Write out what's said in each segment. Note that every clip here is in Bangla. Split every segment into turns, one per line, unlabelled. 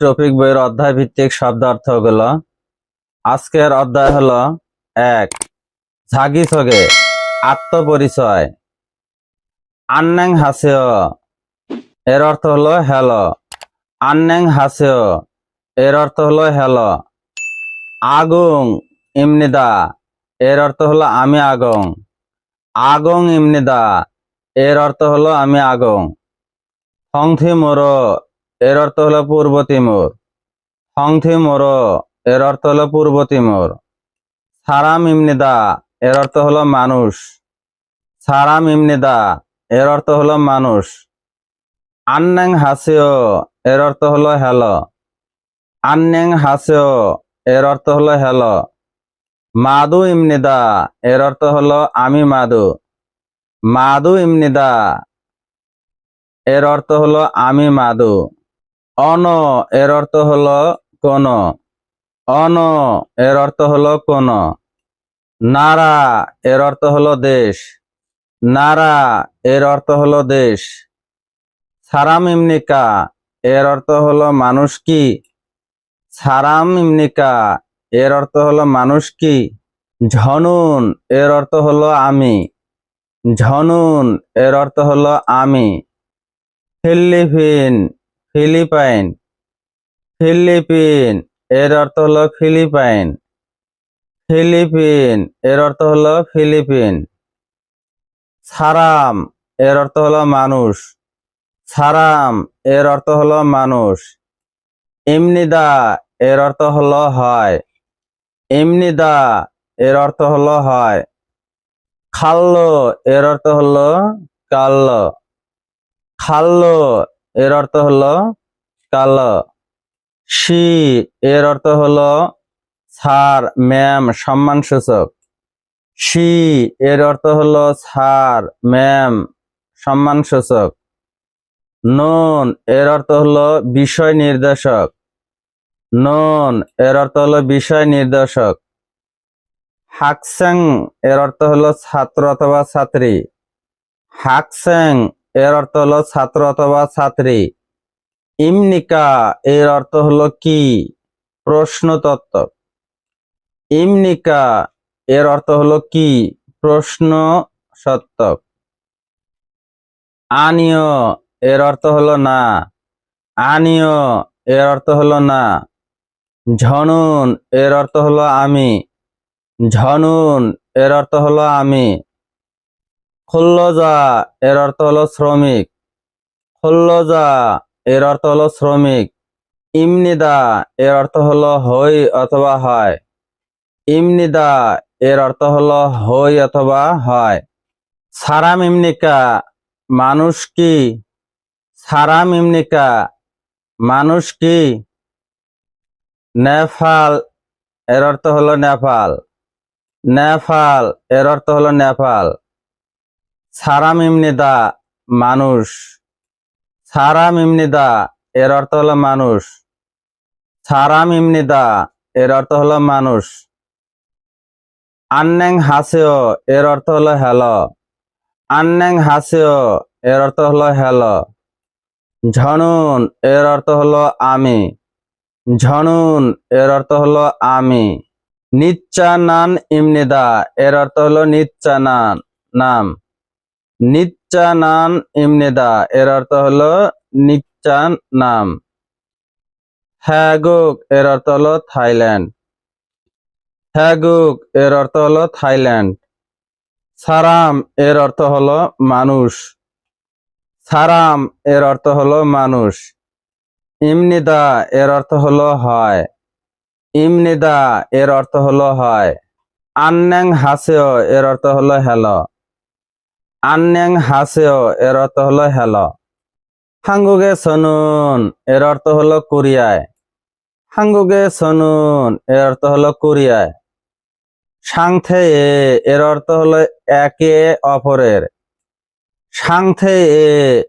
টপিক বইয়ের অধ্যায় ভিত্তিক শব্দার্থগুলো। আজকের অধ্যায় হলো এক ঝাগি ছগে আত্মপরিচয়। আন্নাং হাসেও এর অর্থ হলো হ্যালো আন্নাং হাসেও এর অর্থ হলো হ্যালো আগুং ইমনিদা এর অর্থ হলো আমি আগং। আগং ইমনিদা এর অর্থ হলো আমি আগং। হংথি মোরো এর অর্থ হলো পূর্ব তিমুর। হংথি মোরো এর অর্থ হলো পূর্ব তিমুর। সারাম ইমনিদা এর অর্থ হলো মানুষ। সারাম ইমনিদা এর অর্থ হলো মানুষ। আন্নাং হাসিও, এর অর্থ হলো হ্যালো আন্নাং হাসিও, এর অর্থ হলো হ্যালো মাদু ইমনিদা এর অর্থ হলো আমি মাদু। মাদু ইমনিদা এর অর্থ হলো আমি মাদু। অন এর অর্থ হলো কোন। অন এর অর্থ হলো কোন। নারা এর অর্থ হলো দেশ। নারা এর অর্থ হলো দেশ। সারাম ইমনিকা এর অর্থ হলো মানুষ কি। সারাম ইমনিকা এর অর্থ হলো মানুষ কি। ঝনুন এর অর্থ হলো আমি। ঝনুন এর অর্থ হলো আমি। ফিলিপিন ফিলিপাইন। ফিলিপিন, এর অর্থ হলো ফিলিপাইন। ফিলিপিন, এর অর্থ হলো ফিলিপিন। সারাম, এর অর্থ হলো মানুষ। সারাম, এর অর্থ হলো মানুষ। ইমনিদা, এর অর্থ হলো হয়। ইমনিদা, এর অর্থ হলো হয়। খাল্লো, এর অর্থ হলো কাল্লো। খাল্লো এর অর্থ হলো কালো। শি এর অর্থ হলো স্যার, ম্যাম, সম্মানসূচক। শি এর অর্থ হলো স্যার, ম্যাম, সম্মানসূচক। নন, এর অর্থ হলো বিষয় নির্দেশক। নন, এর অর্থ হলো বিষয় নির্দেশক। হাকসেং এর অর্থ হলো ছাত্র অথবা ছাত্রী। হাকসেং এর অর্থ হলো ছাত্র অথবা ছাত্রী। ইমনিকা, এর অর্থ হলো কি? প্রশ্নতত্ত্ব। ইমনিকা, এর অর্থ হলো কি? প্রশ্ন সত্ত্বক আনিয় এর অর্থ হলো না। আনিয় এর অর্থ হলো না। ঝনুন, এর অর্থ হলো আমি। ঝনুন, এর অর্থ হলো আমি। খুল্লজা, এর অর্থ হলো শ্রমিক। খুল্লজা, এর অর্থ হলো শ্রমিক। ইমনিদা, এর অর্থ হলো হই অথবা হয়। ইমনিদা, এর অর্থ হলো হই অথবা হয়। সারাম ইমনিকা, মানুষ কি? সারাম ইমনিকা, মানুষ কি? নেফাল, এর অর্থ হলো নেপাল নেপাল এর অর্থ হলো নেপাল সারাম ইমনিদা মানুষ। সারাম ইমনিদা এর অর্থ হলো মানুষ। সারাম ইমনিদা এর অর্থ হলো মানুষ। আন্নেং হাসেও এর অর্থ হলো হ্যালো আন্নেং হাসেও এর অর্থ হলো হ্যালো ঝনুন এর অর্থ হলো আমি। ঝনুন এর অর্থ হলো আমি। নিচ্চা নিচ্চানান ইমনিদা এর অর্থ হলো নিচ্চানান, নাম। নিচ্চানান ইমনিদা, এর অর্থ হলো নিচ্চান নাম হ্যাগুক, এর অর্থ হলো থাইল্যান্ড। হ্যাগুক, এর অর্থ হলো থাইল্যান্ড। সারাম, এর অর্থ হলো মানুষ। সারাম, এর অর্থ হলো মানুষ। ইমনিদা, এর অর্থ হলো হয়। ইমনিদা, এর অর্থ হলো হয়। আন্যাং হাসেও, এর অর্থ হলো হ্যালো আন্যাং হাসেও, এর অর্থ হলো হ্যালো হাঙ্গুগে সনুন, এর অর্থ হলো কোরিয়ায় হাঙ্গুগে সনুন, এর অর্থ হলো কোরিয়ায় সাংথে এর অর্থ হলো একে অপরের। সাংথে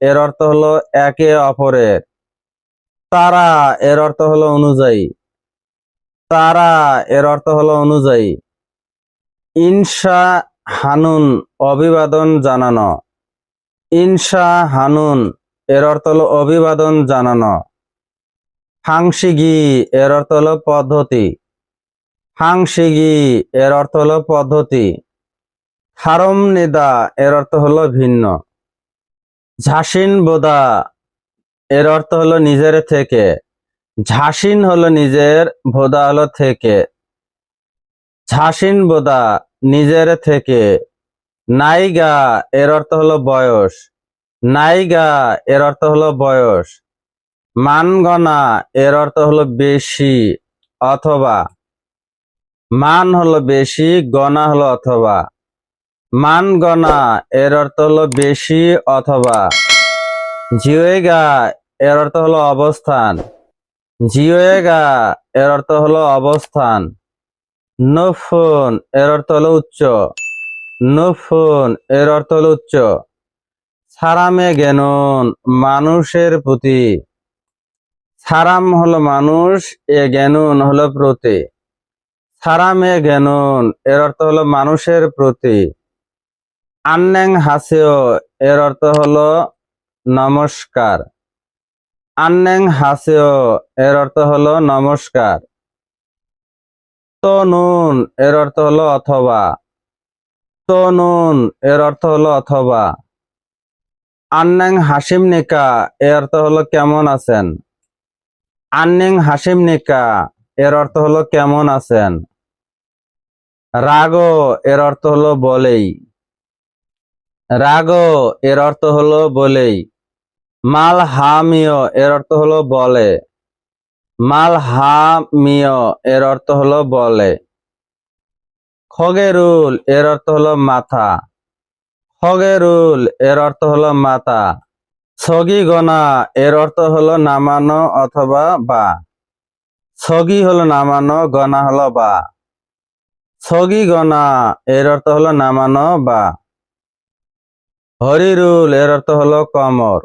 এর অর্থ হলো একে অপরের। তারা, এর অর্থ হলো অনুযায়ী। তারা, এর অর্থ হলো অনুযায়ী। ইনসা হানুন অভিবাদন জানানো। ইনসা হানুন, এর অর্থ হলো অভিবাদন জানানো। হাংসিগি এর অর্থ হলো পদ্ধতি। হাংসিগি এর অর্থ হলো পদ্ধতি। হারম নিদা এর অর্থ হলো ভিন্ন। ঝাসিন বোদা, এর অর্থ হলো নিজের থেকে। ঝাসিন হলো নিজের ভোদা হলো থেকে। ঝাসিন বোদা নিজের থেকে। নাইগা এর অর্থ হলো বয়স। নাইগা এর অর্থ হলো বয়স। মানগণা এর অর্থ হলো বেশি অথবা। মান হলো বেশি, গণা হলো অথবা। মান গণা এর অর্থ হলো বেশি অথবা। জিওয়েগা এর অর্থ হলো অবস্থান। জিওয়েগা এর অর্থ হলো অবস্থান। নফুন, এর অর্থ হলো উচ্চ। নফুন, এর অর্থ হলো উচ্চ। সারামে জ্ঞানুন মানুষের প্রতি। সারাম হলো মানুষ, এ জ্ঞানুন হলো প্রতি। সারামে জ্ঞানুন এর অর্থ হলো মানুষের প্রতি। আন্যাং হাসেও, এর অর্থ হলো নমস্কার। আন্যাং হাসেও, এর অর্থ হলো নমস্কার। তনুন, এর অর্থ হলো অথবা। তনুন, এর অর্থ হলো অথবা। আন্যাং হাসিম নিকা, এর অর্থ হলো কেমন আছেন। আন্যাং হাসিম নিকা, এর অর্থ হলো কেমন আছেন। রাগো, এর অর্থ হলো বলেই। রাগো, এর অর্থ হলো বলেই। মাল হামিও, এর অর্থ হলো বলে। মাল হামিও এর অর্থ হলো বলে। খগেরুল, এর অর্থ হলো মাথা। খগেরুল, এর অর্থ হলো মাথা। সগি গনা এর অর্থ হলো নামানো অথবা বা। সগি হলো নামানো গনা হলো বা। সগি গনা এর অর্থ হলো নামানো বা। হরিরুল, এর অর্থ হলো কমর।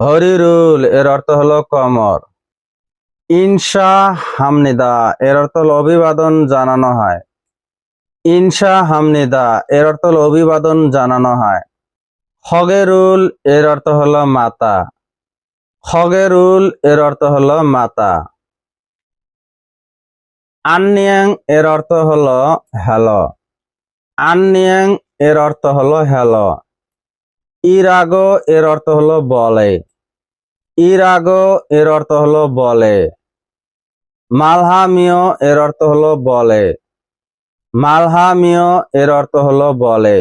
হরিরুল, এর অর্থ হলো কমর। ইনশা হামনিদা, এর অর্থ অভিবাদন জানানো হয়। ইনশা হামনিদা, এর অর্থ অভিবাদন জানানো হয়। খগেরুল, এর অর্থ হলো মাতা। খগেরুল, এর অর্থ হলো মাতা। আন্নিয়াং, এর অর্থ হলো হ্যালো। আন্নিয়াং, এর অর্থ হলো হ্যালো। ইরাগো, এর অর্থ হলো বলে। ইরাগো, এর অর্থ হলো বলে। মালহামিও এর অর্থ হলো বলে। মালহামিও এর অর্থ হলো বলে।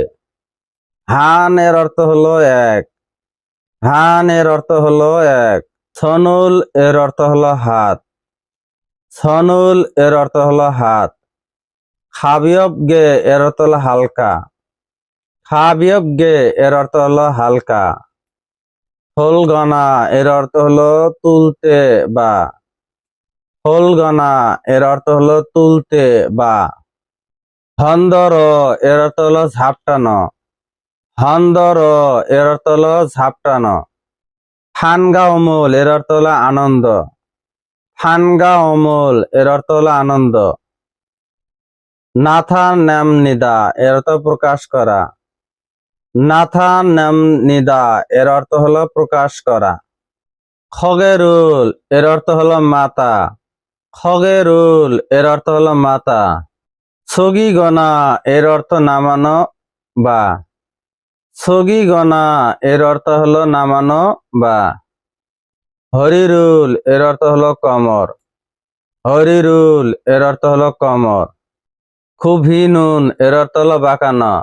হান এর অর্থ হলো এক। হান এর অর্থ হলো এক। সনুল এর অর্থ হলো হাত। সনুল এর অর্থ হলো হাত। খাবিয়ব গে এর অর্থ হলো হালকা। খাবিয়ব গে এর অর্থ হলো হালকা। হোলগনা এর অর্থ হলো তুলতে বা হোলগনা, এর অর্থ হলো তুলতে বা হন্দর, এর অর্থ হলো ঝাপটানো। হন্দর, এর অর্থ হলো ঝাপটানো। ফানগা অমূল এর অর্থ হলো আনন্দ। ফানগা অমূল এর অর্থ হলো আনন্দ। নাথা নাম নিদা এর অর্থ প্রকাশ করা। নাথা নাম নিদা এর অর্থ হলো প্রকাশ করা। খগেরুল, এর অর্থ হলো মাতা। খগেরুল, এর অর্থ হলো মাতা। সগি গনা এর অর্থ নামানো বা। সগি গনা এর অর্থ হলো নামানো বা। হরিরুল, এর অর্থ হলো কমর। হরিরুল, এর অর্থ হলো কমর। খুবই নুন এর অর্থ হলো বাঁকানো।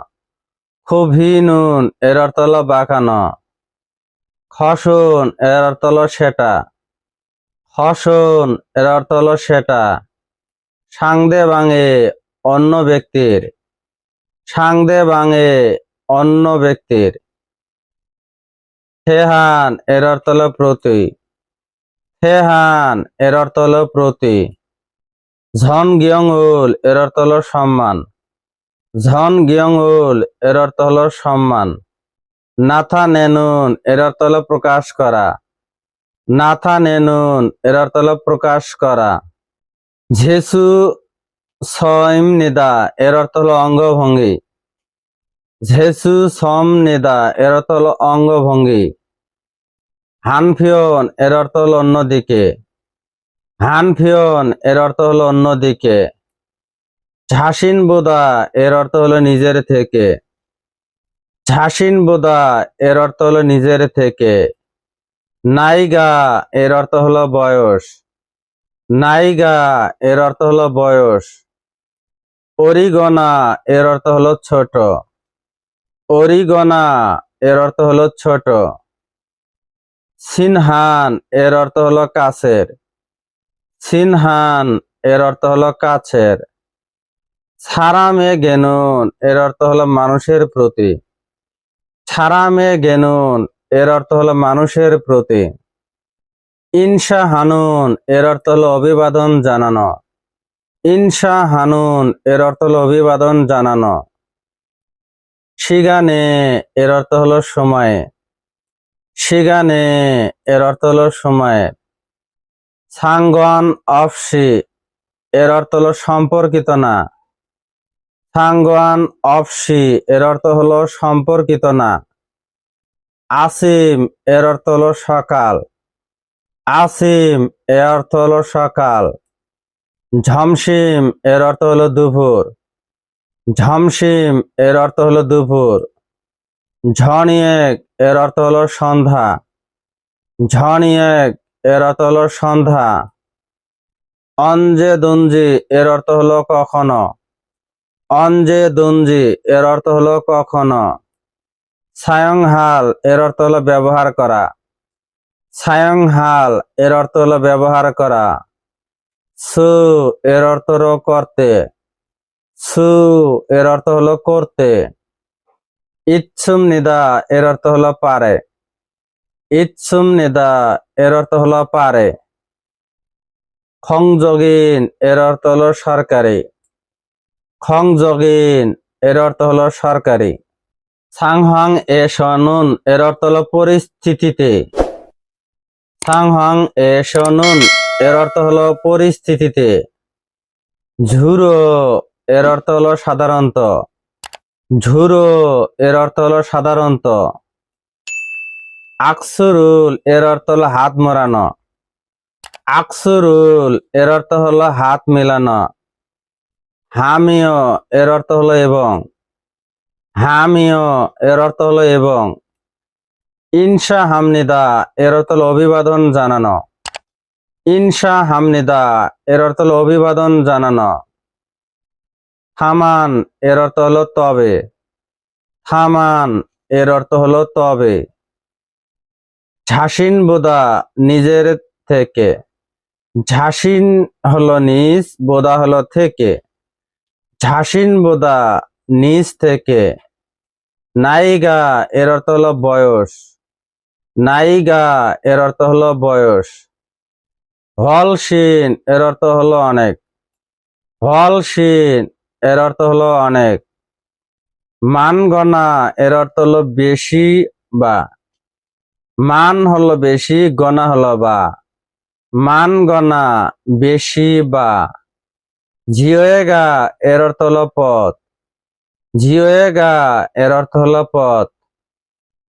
খুবই নুন এর অর্থ হলো বাঁকানো। খসুন, এর অর্থ হলো সেটা। খসুন এর অর্থ হলো সেটা। সাংদে বাঙে অন্য ব্যক্তির। সাংদে বাঙে অন্য ব্যক্তির। হেহান এর অর্থ হলো প্রতি। হেহান এর অর্থ হলো প্রতি। ঝন গিয়ংউল এর অর্থ হলো সম্মান। ঝন গিয়ংউল এর অর্থ হলো সম্মান। নাথা নেনুন, এর অর্থ হলো প্রকাশ করা। নাথা নেনুন এর অর্থ হলো প্রকাশ করা। ঝেসু সইম নিদা এর অর্থ হলো অঙ্গভঙ্গি। ঝেসু সম নিদা এর অর্থ হলো অঙ্গভঙ্গি। হানফিয়ন এর অর্থ হলো অন্যদিকে। হানফিয়ন এর অর্থ হলো অন্যদিকে। ঝাসিন বোদা এর অর্থ হলো নিজের থেকে। ঝাসিন বোদা এর অর্থ হলো নিজের থেকে। নাইগা, এর অর্থ হলো বয়স। নাইগা, এর অর্থ হলো বয়স। অরিগনা, এর অর্থ হলো ছোট। অরিগনা, এর অর্থ হলো ছোট। সিনহান, এর অর্থ হলো কাছের। সিনহান, এর অর্থ হলো কাছের। ছাড়ামে গেনুন, এর অর্থ হলো মানুষের প্রতি। ছাড়ামে গেনুন এর অর্থ হলো মানুষের প্রতি। ইনসা হানুন, এর অর্থ হলো অভিবাদন জানানো। ইনসা হানুন, এর অর্থ হলো অভিবাদন জানানো। শিগানে, এর অর্থ হলো সময়ে। শিগানে, এর অর্থ হলো সময়ে। সাঙ্গন অফসি এর অর্থ হলো সম্পর্কিত না। সাঙ্গন অফসি এর অর্থ হলো সম্পর্কিত না। আসিম, এর অর্থ হলো সকাল। আসিম, এর অর্থ হলো সকাল। ঝমসিম, এর অর্থ হলো দুপুর। ঝমসিম, এর অর্থ হলো দুপুর। ঝনিয়েক, এর অর্থ হলো সন্ধ্যা। ঝনিয়েক, এর অর্থ হলো সন্ধ্যা। অঞ্জে দুঞ্জি এর অর্থ হলো কখনো। অঞ্জে দুঞ্জি এর অর্থ হলো কখনো। সায়ংহাল, এর অর্থ হলো ব্যবহার করা। সায়ংহাল, এর অর্থ হলো ব্যবহার করা। সু, এর অর্থ হলো করতে। সু, এর অর্থ হলো করতে। ইচ্ছুম নিদা, এর অর্থ হলো পারে। ইচ্ছুম নিদা, এর অর্থ হলো পারে। খংযোগিন, এর অর্থ হলো সরকারি। খংযোগিন, এর অর্থ হলো সরকারি। সাংহাং এ সনুন এর অর্থ হলো পরিস্থিতিতে। সাংহাং এ সনুন এর অর্থ হলো পরিস্থিতিতে। ঝুরো এর অর্থ হলো সাধারণত। ঝুরো এর অর্থ হলো সাধারণত। আকসুরুল এর অর্থ হলো হাত মোড়ানো। আকসুরুল এর অর্থ হলো হাত মেলানো। হামিও এর অর্থ হলো এবং। হামিও এর অর্থ হলো এবং। ইনশা হামনিদা, এর অর্থ হলো অভিবাদন জানানো। ইনশা হামনিদা, এর অর্থ হলো অভিবাদন জানানো। থামান এর অর্থ হলো তবে। থামান এর অর্থ হলো তবে। ঝাসিন বোদা, নিজের থেকে। ঝাসিন হলো নিজ, বোদা হলো থেকে। ঝাসিন বোদা নিজ থেকে। নাইগা এর অর্থ হলো বয়স। নাইগা এর অর্থ হলো বয়স। হলসিন এর অর্থ হলো অনেক। হলসিন এর অর্থ হলো অনেক। মানগণা এর অর্থ হলো বেশি বা। মান হলো বেশি, গণা হলো বা। মান গণা বেশি বা। ঝিওয়েগা এর অর্থ হলো পথ। ঝিওয়েগা এর অর্থ হলো পথ।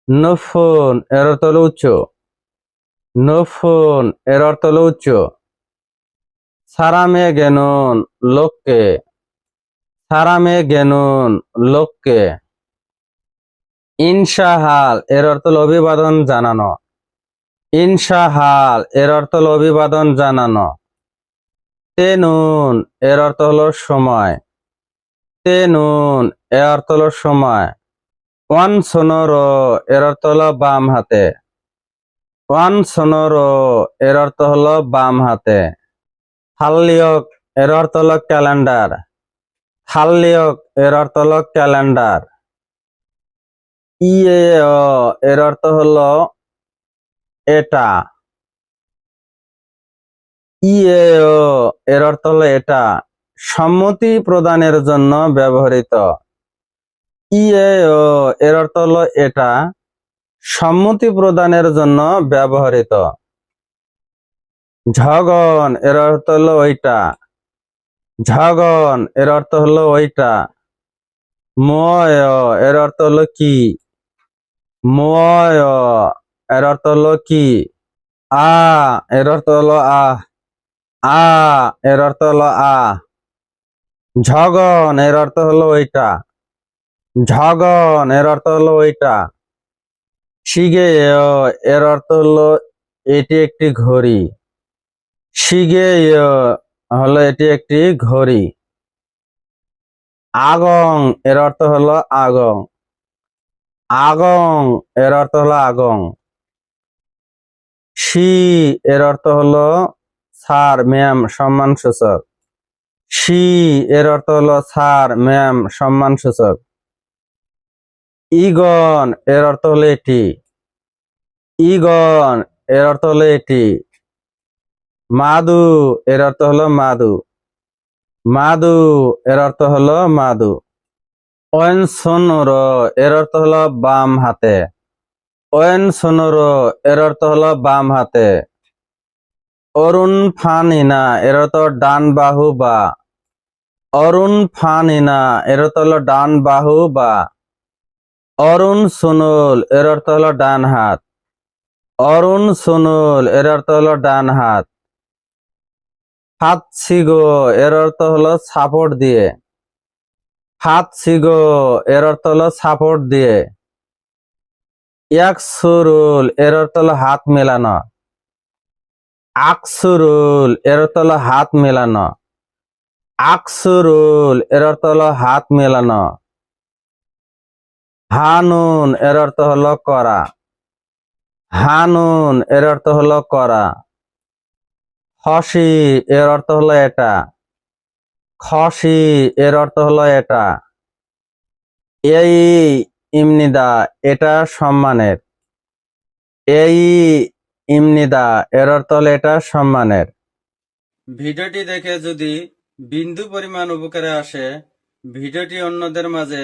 নফুন, এর অর্থ হলো উচ্চ। নফুন, এর অর্থ হলো উচ্চ। সারামে গেনুন লোককে। সারামে গেনুন লোককে। ইনশাহাল, এর অর্থ অভিবাদন জানানো। ইনশাহাল, এর অর্থ হলো অভিবাদন জানানো। তেনুন, এর অর্থ হলো সময়। তেনুন অর্থ হলো সময়। ওয়ান সোনরো এর অর্থ হলো বাম হাতে। ওয়ান সোনরো এর অর্থ হলো বাম হাতে। হাল্লিয়ক এর অর্থ হলো ক্যালেন্ডার। হাল্লিয়ক এর অর্থ হলো ক্যালেন্ডার। ইয়ে এর অর্থ হলো এটা। ইয়ে এর অর্থ হলো এটা। সম্মতি প্রদানের জন্য ব্যবহৃত। ইয়ে এর অর্থ হলো এটা। সম্মতি প্রদানের জন্য ব্যবহৃত। ঝগন, এর অর্থ হলো ওইটা। ঝগন, এর অর্থ হলো ওইটা। ময়, এর অর্থ হলো কি? ময়, এর অর্থ হলো কি? আ, এর অর্থ হলো আহ আ, এর অর্থ হলো আ। ঝগন, এর অর্থ হলো ওইটা। ঝগন এর অর্থ হলো ওইটা। শিগে এর অর্থ হলো এটি একটি ঘড়ি। শিগে হলো এটি একটি ঘড়ি। আগং, এর অর্থ হলো আগং। আগং, এর অর্থ হলো আগং। শি, এর অর্থ হলো স্যার, ম্যাম সম্মান সূচক শি, এর অর্থ হলো স্যার, ম্যাম সম্মান সূচক ইগন, এর অর্থ হলো এটি। ইগন, এর অর্থ হলো এটি। মাদু, এর অর্থ হলো মাদু। মাদু, এর অর্থ হলো মাদু। ওয়েন সোনর এর অর্থ হলো বাম হাতে। ওয়েন সোনর এর অর্থ হলো বাম হাতে। অরুণ ফানিনা এর অর্থ ডান বাহু বা অরুণ ফানিনা এর অর্থ হলো ডান বাহু বা অরুণ সুনুল, এর অর্থ হলো ডান হাত। অরুণ সুনুল, এর অর্থ হলো ডান হাত। হাত সিগো এর অর্থ হলো সাপোর্ট দিয়ে। হাত সিগো এর অর্থ হলো সাপোর্ট দিয়ে। এক সুরুল এর অর্থ হলো হাত মেলানো। আকসুরুল, এর অর্থ হলো হাত মেলানো। আকসুরুল, এর অর্থ হলো হাত মেলানো। হানুন, এর অর্থ হলো করা। হানুন, এর অর্থ হলো করা। খসি, এর অর্থ হলো এটা। খসি, এর অর্থ হলো এটা। এই, ইমনিদা, এটা সম্মানের। এই, ইমনিদা, এর অর্থ হলো এটা সম্মানের। ভিডিওটি দেখে যদি বিন্দু পরিমাণ উপকারে আসে, ভিডিওটি অন্যদের মাঝে